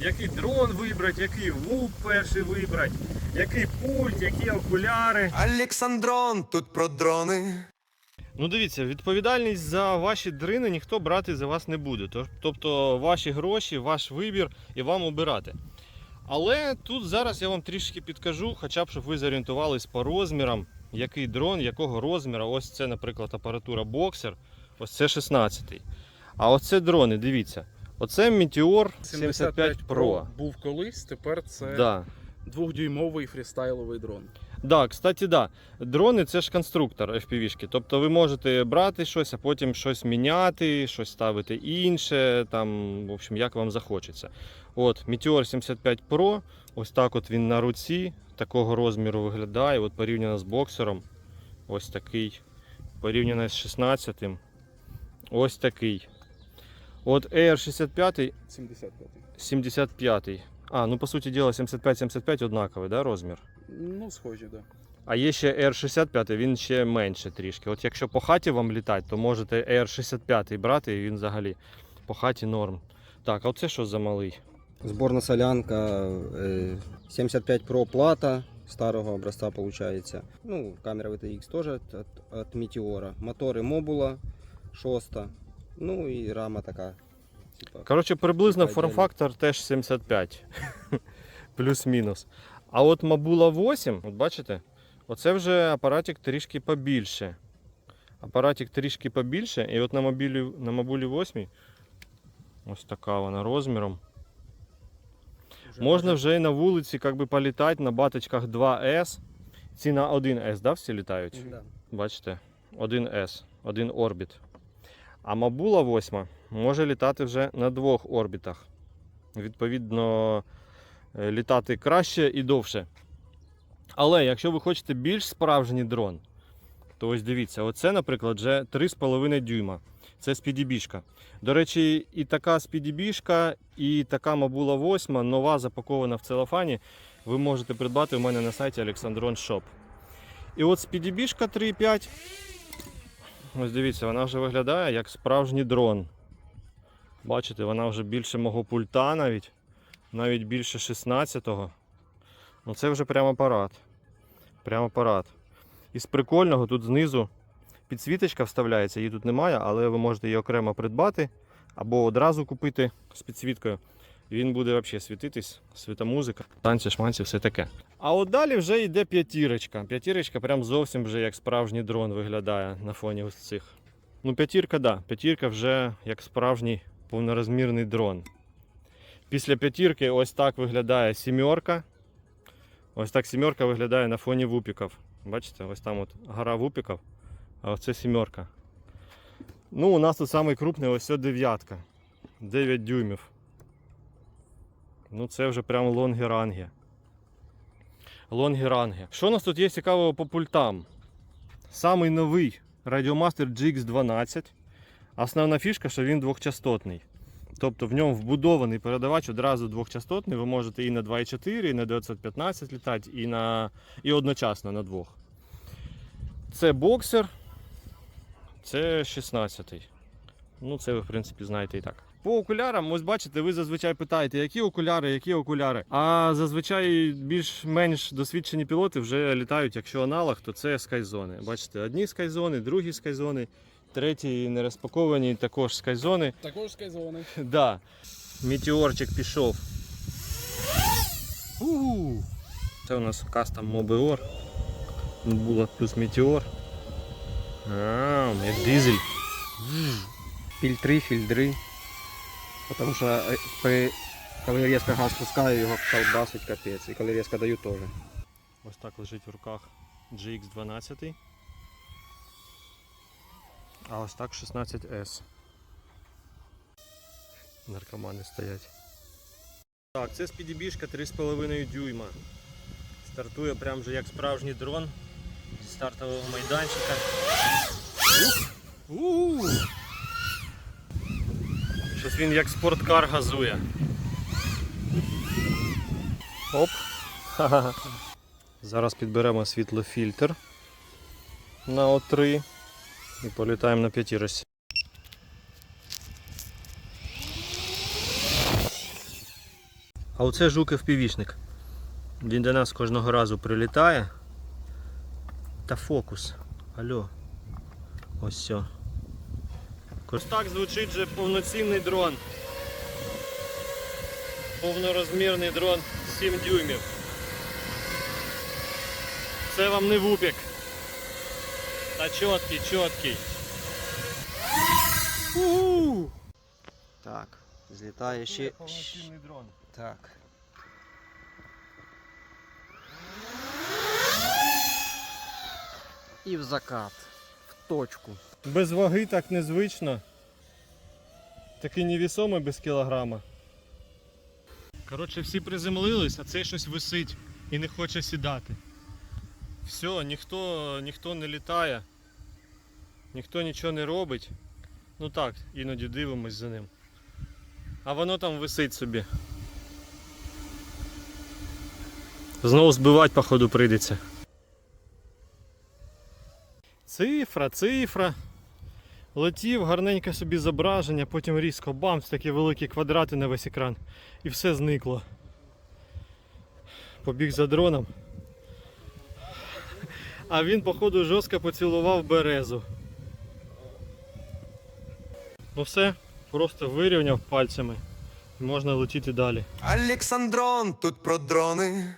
який дрон вибрати, який лук перший вибрати, який пульт, які окуляри. Олександрон, тут про дрони. Ну дивіться, відповідальність за ваші дрини ніхто брати за вас не буде. Тобто ваші гроші, ваш вибір і вам обирати. Але тут зараз я вам трішки підкажу, хоча б щоб ви зорієнтувались по розмірам, який дрон, якого розміру. Ось це, наприклад, апаратура Boxer, ось це 16. А оце дрони, дивіться. Оце Meteor 75 Pro. був колись, тепер це Да. двохдюймовий фрістайловий дрон. Да, кстати, да. Дрони це ж конструктор FPV-шки. Тобто ви можете брати щось, а потім щось міняти, щось ставити інше, там, в общем, як вам захочеться. От, Meteor 75 Pro, ось так от він на руці, такого розміру виглядає. От порівняно з боксером. Ось такий. Порівняно з 16 ось такий. От Air 65 75. 75. А, ну по суті діла 75-75 однаковий, да, розмір? Ну, схожі, так. Да. А є ще R65, він ще менше трішки. От якщо по хаті вам літати, то можете R65 брати, і він взагалі по хаті норм. Так, а оце що за малий? Сборная солянка, э, 75 Pro плата старого образца получается. Ну, камера VTX тоже от, от, от Meteora. Моторы Mobula, шоста. Ну и рама. Типа. Коротше, приблизно форм-фактор теж 75. Плюс-мінус. А от Mabula 8, от бачите, оце вже апаратик трішки побільше. Апаратик трішки побільше. І от на мобілі, на мобулі 8 ось така вона розміром. Можна вже і на вулиці як би, політати на баточках 2С. Ці на 1С, да, всі літають? Да. Бачите, 1С, один орбіт. А Мабула 8 може літати вже на двох орбітах. Відповідно, е, літати краще і довше. Але якщо ви хочете більш справжній дрон, то ось дивіться, оце, наприклад, вже 3,5 дюйма. Це спідібішка. До речі, і така спідібішка, і така Мабула 8 нова запакована в целофані. Ви можете придбати у мене на сайті Alexandron Shop. І от спідібішка 3,5. Ось дивіться, вона вже виглядає як справжній дрон. Бачите, вона вже більше мого пульта навіть. Навіть більше 16-го. Ну це вже прямо апарат. Прямо апарат. З прикольного тут знизу підсвіточка вставляється, її тут немає, але ви можете її окремо придбати або одразу купити з підсвіткою. Він буде взагалі світитись, світомузика, танці, шманці, все таке. А от далі вже йде п'ятірочка. П'ятірочка прям зовсім вже як справжній дрон виглядає на фоні ось цих. Ну, п'ятірка, да. П'ятірка вже як справжній повнорозмірний дрон. Після п'ятірки ось так виглядає сімерка. Ось так сімерка виглядає на фоні вупіків. Бачите, ось там от гора вупіків, а ось це сімерка. Ну, у нас тут самий крупний ось дев'ятка. 9 дюймів. Ну, це вже прям лонгеранги. Лонгеранги. Що у нас тут є цікавого по пультам? Самий новий Radiomaster GX12. Основна фішка, що він двохчастотний. Тобто в ньому вбудований передавач одразу двохчастотний. Ви можете і на 2,4, і на 915 літати, і, на... і одночасно на двох. Це боксер, це 16-й. Ну, це ви, в принципі, знаєте і так. По окулярам, ось бачите, ви зазвичай питаєте, які окуляри, які окуляри. А зазвичай більш-менш досвідчені пілоти вже літають, якщо аналог, то це скайзони. Бачите, одні скайзони, другі скайзони, треті не розпаковані, також скайзони. Також скайзони. Да. Метеорчик пішов. у Це у нас кастом Мобеор. Була плюс Метеор. А, як дизель. Фильтры, фильтры. Потому что э, при, коли я резко газ пускаю, його колбасить капець. І коли резко даю теж. Ось так лежить в руках GX12. А ось так 16S. Наркомани стоять. Так, це спідібішка 3,5 дюйма. Стартує прям же як справжній дрон зі стартового майданчика. У-у-у! Щось він як спорткар газує. Оп. Зараз підберемо світлофільтр на О3 і політаємо на п'ятірочці. А оце жук FPV-шник. Він до нас кожного разу прилітає. Та фокус. Алло. Ось все. Ось так звучить вже повноцінний дрон. Повнорозмірний дрон 7 дюймів. Це вам не вупік. Та чіткий, чіткий. У-у-у! Так, злітає ще. Повноцінний дрон. Так. І в закат. В точку. Без ваги так незвично. Такий невісомий без кілограма. Коротше, всі приземлились, а цей щось висить і не хоче сідати. Все, ніхто, ніхто не літає, ніхто нічого не робить. Ну так, іноді дивимось за ним. А воно там висить собі. Знову збивати, походу, прийдеться. Цифра, цифра. Летів, гарненьке собі зображення, потім різко бамс, такі великі квадрати на весь екран. І все зникло. Побіг за дроном. А він, походу, жорстко поцілував березу. Ну все, просто вирівняв пальцями. Можна летіти далі. Олександрон тут про дрони.